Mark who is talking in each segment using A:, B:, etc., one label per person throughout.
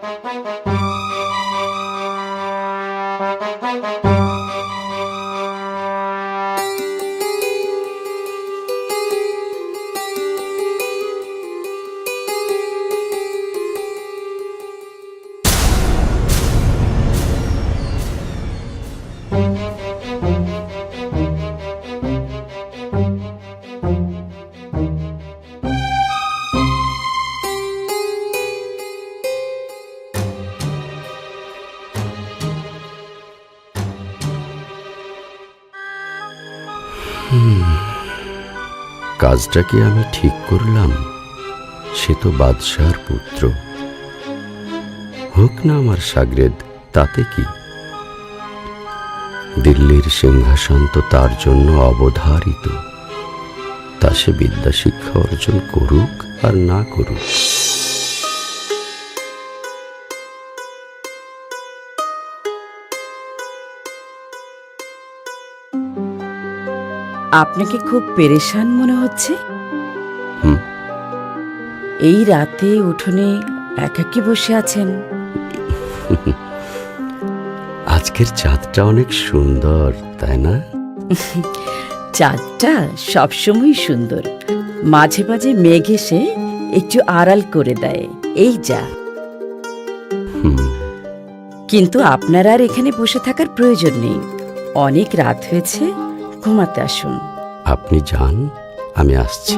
A: Thank you. কাজটা কি আমি ঠিক করলাম? সে তো বাদশার পুত্র। হোক না আমার সাগরেদ, তাতে কি? দিল্লির সিংহাসন তো তার জন্য অবধারিত। তা সে বিদ্যা শিক্ষা অর্জন করুক আর না করুক।
B: আপনাকে খুব পেরেশান মনে হচ্ছে?
A: হুম।
B: এই রাতে উঠোনে একাকী বসে আছেন।
A: আজকের চাঁদটা অনেক সুন্দর তাই না?
B: চাঁদটা সবসময় সুন্দর। মাঝে মাঝে মেঘ এসে একটু আড়াল করে দেয়। এই যা।
A: হুম।
B: কিন্তু আপনার আর এখানে বসে থাকার প্রয়োজন নেই। অনেক রাত হয়েছে ঘুমাতে আসুন।
A: আপনি যান আমি আসছি।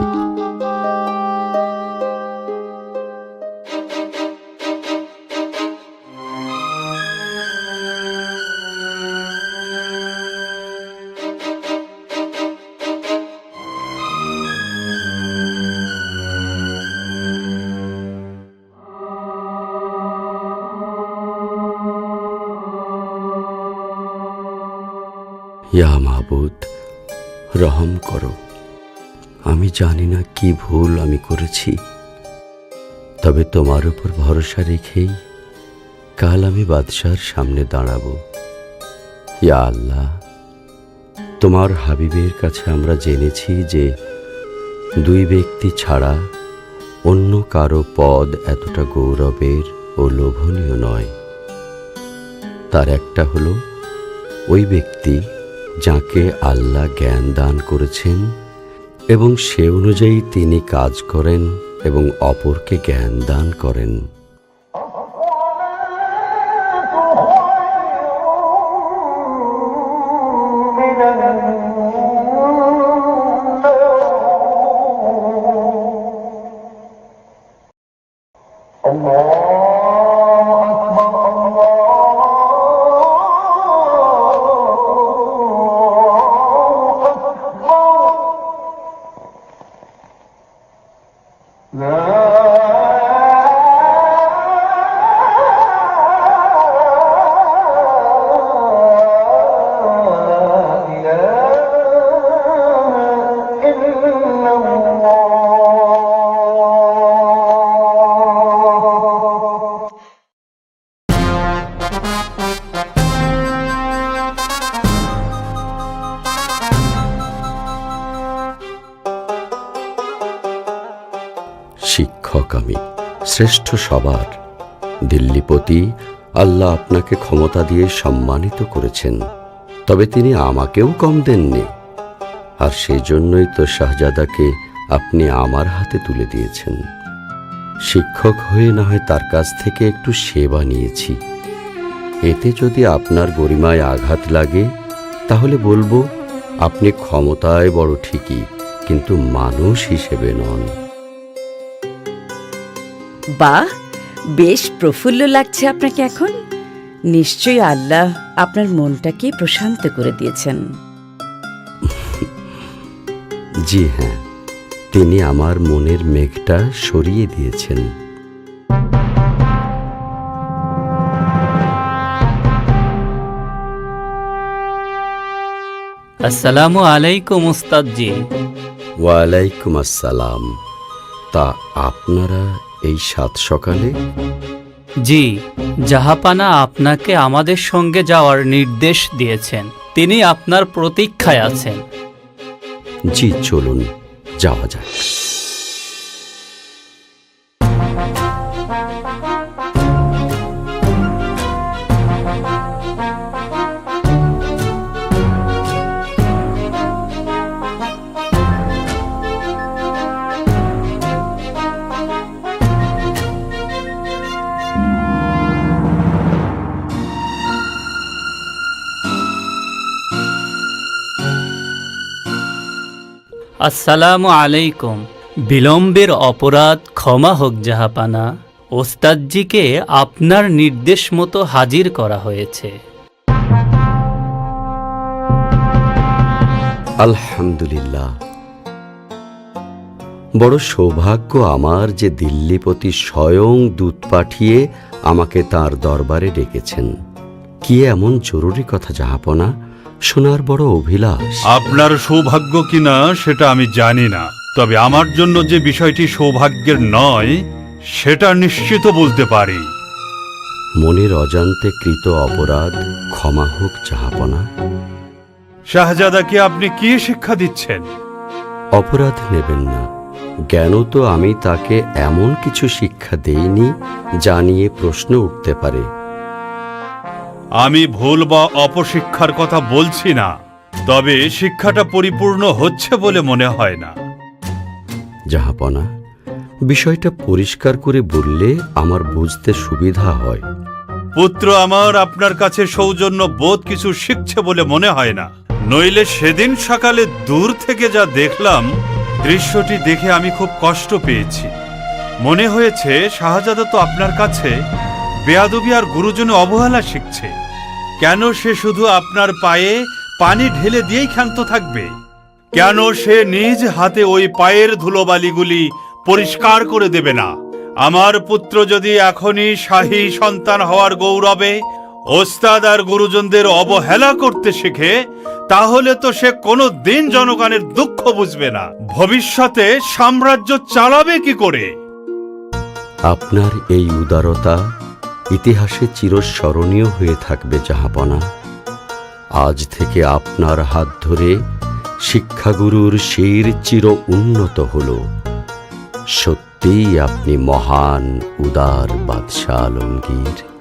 A: ইয়া মাহবুদ, রহম করো। আমি জানি না কি ভুল আমি করেছি, তবে তোমার উপর ভরসা রেখেই কাল আমি বাদশার সামনে দাঁড়াবো। ইয়া আল্লাহ, তোমার হাবিবের কাছে আমরা জেনেছি যে দুই ব্যক্তি ছাড়া অন্য কারও পদ এতটা গৌরবের ও লোভনীয় নয়। তার একটা হলো ওই ব্যক্তি যাকে আল্লাহ জ্ঞান দান করেছেন এবং সে অনুযায়ী তিনি কাজ করেন এবং অপরকে জ্ঞান দান করেন। শিক্ষক আমি, শ্রেষ্ঠ সবার। দিল্লিপতি আল্লাহ আপনাকে ক্ষমতা দিয়ে সম্মানিত করেছেন, তবে তিনি আমাকেও কম দেননি। আর সেই জন্যই তো শাহজাদাকে আপনি আমার হাতে তুলে দিয়েছেন। শিক্ষক হয়ে না হয় তার কাছ থেকে একটু সেবা নিয়েছি। এতে যদি আপনার গরিমায় আঘাত লাগে তাহলে বলব আপনি ক্ষমতায় বড় ঠিকই কিন্তু মানুষ হিসেবে নন।
B: বাহ! বেশ প্রফুল্ল লাগছে আপনাকে এখন। নিশ্চয়ই আল্লাহ আপনার মনটাকে প্রশান্ত করে দিয়েছেন।
A: জি হ্যাঁ। তিনি আমার মনের মেঘটা সরিয়ে দিয়েছেন।
C: আসসালামু আলাইকুম উস্তাদজি।
A: ওয়ালাইকুম আসসালাম। তা আপনারা এই সাত সকালে?
C: জি জাহাপানা আপনাকে আমাদের সঙ্গে যাওয়ার নির্দেশ দিয়েছেন। তিনি আপনার প্রতীক্ষায় আছেন।
A: জি চলুন। যাওয়া যাক
C: আসসালামু আলাইকুম। বিলম্বের অপরাধ ক্ষমা হোক জাহাপানা, ওস্তাদজিকে আপনার নির্দেশ মতো হাজির করা হয়েছে।
A: আলহামদুলিল্লাহ। বড় সৌভাগ্য আমার যে দিল্লিপতি স্বয়ং দূত পাঠিয়ে আমাকে তার দরবারে ডেকেছেন। কি এমন জরুরি কথা জাহাপনা? শোনার বড় অভিলাষ।
D: আপনার সৌভাগ্য কিনা সেটা আমি জানি না। তবে আমার জন্য যে বিষয়টি সৌভাগ্যের নয় সেটা নিশ্চিত বলতে পারি।
A: মনের অজান্তে কৃত অপরাধ ক্ষমা হোক চাহাপনা।
D: শাহজাদাকে আপনি কি শিক্ষা দিচ্ছেন?
A: অপরাধ নেবেন না। জ্ঞান তো আমি তাকে এমন কিছু শিক্ষা দেইনি যা নিয়ে প্রশ্ন উঠতে পারে।
D: আমি ভুল বা অপশিক্ষার কথা বলছি না তবে শিক্ষাটা পরিপূর্ণ হচ্ছে বলে মনে হয় না।
A: জাহাপনা বিষয়টা পরিষ্কার করে বললে আমার বুঝতে সুবিধা হয়।
D: পুত্র আমার আপনার কাছে সৌজন্য বোধ কিছু শিখছে বলে মনে হয় না। নইলে সেদিন সকালে দূর থেকে যা দেখলাম দৃশ্যটি দেখে আমি খুব কষ্ট পেয়েছি। মনে হয়েছে শাহজাদা তো আপনার কাছে বেয়াদবি আর গুরুজনে অবহেলা শিখছে। কেন সে শুধু আপনার পায়ে পানি ঢেলে দিয়েই ক্ষান্ত থাকবে? কেন সে নিজ হাতে ওই পায়ের ধুলোবালিগুলি পরিষ্কার করে দেবে না? আমার পুত্র যদি এখনই শাহী সন্তান হওয়ার গৌরবে, ওস্তাদ আর গুরুজনদের অবহেলা করতে শেখে, তাহলে তো সে কোনো দিন জনগণের দুঃখ বুঝবে না। ভবিষ্যতে সাম্রাজ্য চালাবে কি করে?
A: আপনার এই উদারতা ইতিহাসে চিরস্মরণীয় হয়ে থাকবে জাহাপনা আজ থেকে আপনার হাত ধরে শিক্ষাগুরুর শির চির উন্নত হল। সত্যিই আপনি মহান, উদার, বাদশাহ, আলমগীর।